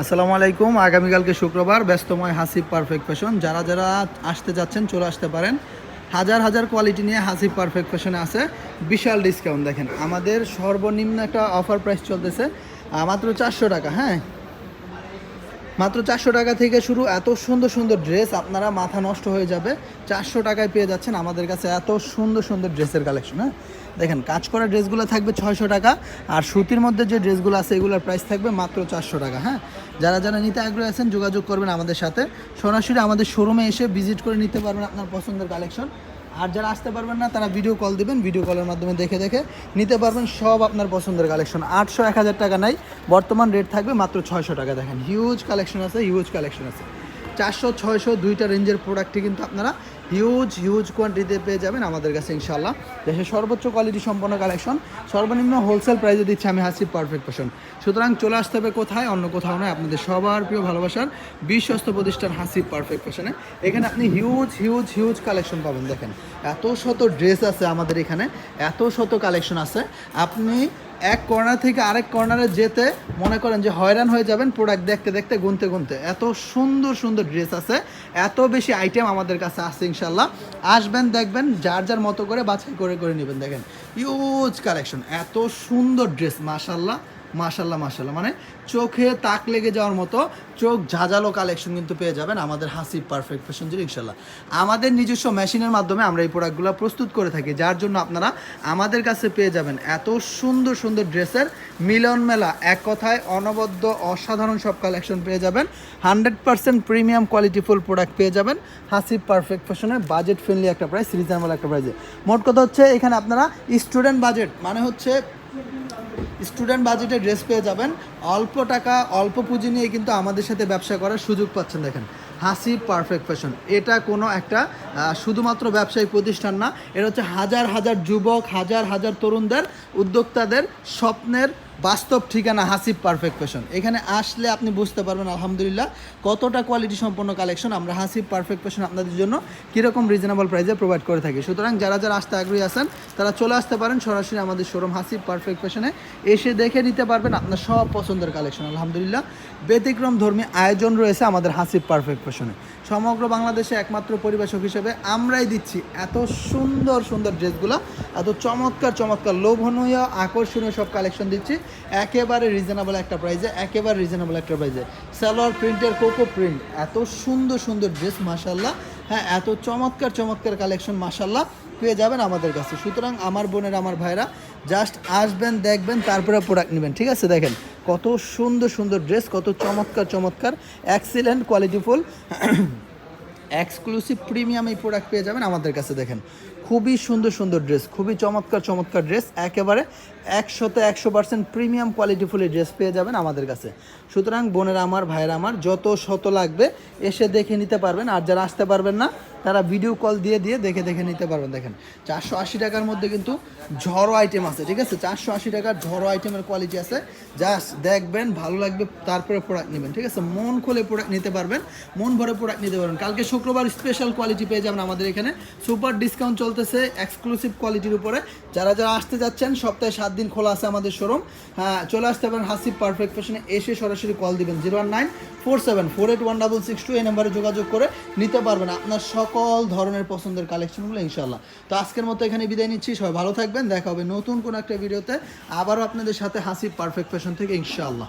আসসালামু আলাইকুম। আগামীকালকে শুক্রবার ব্যস্তময় হাসিব পারফেক্ট ফ্যাশন। যারা যারা আসতে যাচ্ছেন, চলে আসতে পারেন। হাজার হাজার কোয়ালিটি নিয়ে হাসিব পারফেক্ট ফ্যাশনে আছে বিশাল ডিসকাউন্ট। দেখেন, আমাদের সর্বনিম্ন একটা অফার প্রাইস চলতেছে মাত্র চারশো টাকা হ্যাঁ? মাত্র চারশো টাকা থেকে শুরু এত সুন্দর সুন্দর ড্রেস আপনারা মাথা নষ্ট হয়ে যাবে। চারশো টাকায় পেয়ে যাচ্ছেন আমাদের কাছে এত সুন্দর সুন্দর ড্রেসের কালেকশন হ্যাঁ? দেখেন, কাজ করা ড্রেসগুলো থাকবে ছয়শো টাকা, আর সুতির মধ্যে যে ড্রেসগুলো আছে এগুলোর প্রাইস থাকবে মাত্র চারশো টাকা হ্যাঁ? যারা যারা নিতে আগ্রহী আছেন, যোগাযোগ করবেন আমাদের সাথে। সরাসরি আমাদের শোরুমে এসে ভিজিট করে নিতে পারবেন আপনার পছন্দের কালেকশন আর যারা আসতে পারবেন না, তারা ভিডিও কল দিবেন ভিডিও কলের মাধ্যমে দেখে দেখে নিতে পারবেন সব আপনার পছন্দের কালেকশন আটশো, এক হাজার টাকা নাই, বর্তমান রেট থাকবে মাত্র ছয়শো টাকা। দেখেন হিউজ কালেকশন আছে হিউজ কালেকশন আছে। চারশো, ছয়শো দুইটা রেঞ্জের প্রোডাক্টই কিন্তু আপনারা হিউজ হিউজ কোয়ান্টিটিতে পেয়ে যাবেন আমাদের কাছে ইনশাল্লাহ দেশের সর্বোচ্চ কোয়ালিটি সম্পন্ন কালেকশন সর্বনিম্ন হোলসেল প্রাইসে দিচ্ছে আমি হাসি পারফেক্ট ফ্যাশন সুতরাং চলে আসতে হবে কোথায়? অন্য কোথাও নয়, আপনাদের সবার প্রিয় ভালোবাসার বিশ্বস্ত প্রতিষ্ঠান হাসিব পারফেক্ট ফ্যাশনে এখানে আপনি হিউজ হিউজ হিউজ কালেকশন পাবেন, দেখেন। এত শত ড্রেস আছে আমাদের এখানে, এত শত কালেকশন আছে। আপনি এক কর্নার থেকে আরেক কর্নারে যেতে মনে করেন যে হয়রান হয়ে যাবেন প্রোডাক্ট দেখতে দেখতে, গুনতে গুনতে। এত সুন্দর সুন্দর ড্রেস আছে। এত বেশি আইটেম আমাদের কাছে আছে ইনশাল্লাহ আসবেন, দেখবেন, যার যার মতো করে বাছাই করে করে নেবেন, দেখেন। ইউজ কালেকশন এত সুন্দর ড্রেস মাশাল্লাহ মাশাল্লাহ মাশাল্লাহ মানে চোখে তাক লেগে যাওয়ার মতো চোখ ঝাঁঝালো কালেকশন কিন্তু পেয়ে যাবেন আমাদের হাসি পারফেক্ট ফ্যাশন জুড়ে ইনশাল্লাহ আমাদের নিজস্ব মেশিনের মাধ্যমে আমরা এই প্রোডাক্টগুলো প্রস্তুত করে থাকি, যার জন্য আপনারা আমাদের কাছে পেয়ে যাবেন এত সুন্দর সুন্দর ড্রেসের মিলন মেলা। এক কথায় অনবদ্য, অসাধারণ সব কালেকশন পেয়ে যাবেন। Hundred percent premium qualityful product পেয়ে যাবেন। হাসি পারফেক্ট ফ্যাশনের বাজেট ফ্রেন্ডলি একটা প্রাইস রিজনেবল একটা প্রাইসে মোট কথা হচ্ছে এখানে আপনারা স্টুডেন্ট বাজেট মানে হচ্ছে স্টুডেন্ট বাজেটে ড্রেস পেয়ে যাবেন। অল্প টাকা, অল্প পুঁজি নিয়ে কিন্তু আমাদের সাথে ব্যবসা করার সুযোগ পাচ্ছেন, দেখেন। হাসি পারফেক্ট ফ্যাশন এটা কোনো একটা শুধুমাত্র ব্যবসায়িক প্রতিষ্ঠান না এটা হচ্ছে হাজার হাজার যুবক, হাজার হাজার তরুণদের, উদ্যোক্তাদের স্বপ্নের বাস্তব ঠিকানা হাসিব পারফেক্ট ফ্যাশন এখানে আসলে আপনি বুঝতে পারবেন, আলহামদুলিল্লাহ, কতটা কোয়ালিটি সম্পন্ন কালেকশন আমরা হাসিব পারফেক্ট ফ্যাশন আপনাদের জন্য, কীরকম রিজনেবল প্রাইসে প্রোভাইড করে থাকি। সুতরাং যারা যারা আসতে আগ্রহী আছেন, তারা চলে আসতে পারেন সরাসরি আমাদের শোরুম হাসিব পারফেক্ট ফ্যাশনে এসে দেখে নিতে পারবেন আপনার সব পছন্দের কালেকশন আলহামদুলিল্লাহ। ব্যতিক্রম ধর্মী আয়োজন রয়েছে আমাদের হাসিব পারফেক্ট ফ্যাশনে সমগ্র বাংলাদেশে একমাত্র পরিবেশক হিসেবে আমরাই দিচ্ছি এত সুন্দর সুন্দর ড্রেসগুলো এত চমৎকার চমৎকার, লোভনীয়, আকর্ষণীয় সব কালেকশন দিচ্ছি। একেবারে রিজনেবল একটা প্রাইজে একেবারে রিজনেবল একটা প্রাইজে সালোয়ার প্রিন্টের কোকো প্রিন্ট এত সুন্দর সুন্দর ড্রেস মাসাল্লাহ হ্যাঁ এত চমৎকার চমৎকার কালেকশন মাসাল্লাহ পেয়ে যাবেন আমাদের কাছে। সুতরাং আমার বোনের, আমার ভাইরা জাস্ট আসবেন, দেখবেন, তারপরে প্রোডাক্ট নেবেন। ঠিক আছে? দেখেন, কত সুন্দর সুন্দর ড্রেস কত চমৎকার চমৎকার। এক্সিলেন্ট কোয়ালিটিফুল এক্সক্লুসিভ প্রিমিয়াম এই প্রোডাক্ট পেয়ে যাবেন আমাদের কাছে, দেখেন। খুবই সুন্দর সুন্দর ড্রেস খুবই চমৎকার চমৎকার ড্রেস একেবারে একশোতে একশো পার্সেন্ট প্রিমিয়াম কোয়ালিটিফুল ড্রেস পেয়ে যাবেন আমাদের কাছে। সুতরাং বোনের আমার, ভাইয়েরা আমার, যত শত লাগবে, এসে দেখে নিতে পারবেন। আর যারা আসতে পারবেন না তারা ভিডিও কল দিয়ে দিয়ে দেখে দেখে নিতে পারবেন, দেখেন। চারশো আশি টাকার মধ্যে কিন্তু ঝড়ো আইটেম আছে, ঠিক আছে? চারশো আশি টাকার ঝড়ো আইটেমের কোয়ালিটি আছে। জাস্ট দেখবেন, ভালো লাগবে, তারপরে প্রোডাক্ট নেবেন, ঠিক আছে? মন খুলে প্রোডাক্ট নিতে পারবেন, মন ভরে প্রোডাক্ট নিতে পারবেন। কালকে শুক্রবার স্পেশাল কোয়ালিটি পেয়ে যাবেন আমাদের এখানে। সুপার ডিসকাউন্ট চলতেছে এক্সক্লুসিভ কোয়ালিটির উপরে। যারা যারা আসতে যাচ্ছেন, সপ্তাহে সাত দিন খোলা আছে আমাদের শোরুম হ্যাঁ চলে আসতে পারেন হাসিব পারফেক্ট ফ্যাশনে এসে সরাসরি কল দিবেন। Zero one nine four seven four eight one double six two এই নাম্বারে যোগাযোগ করে নিতে পারবেন। আপনার সকল ধরনের পছন্দের কালেকশনগুলো ইনশাল্লাহ তো আজকের মতো এখানে বিদায় নিচ্ছি, সবাই ভালো থাকবেন, দেখা হবে নতুন কোনো একটা ভিডিওতে আবারও আপনাদের সাথে হাসি পারফেক্ট ফ্যাশন থেকে ইনশাআল্লাহ।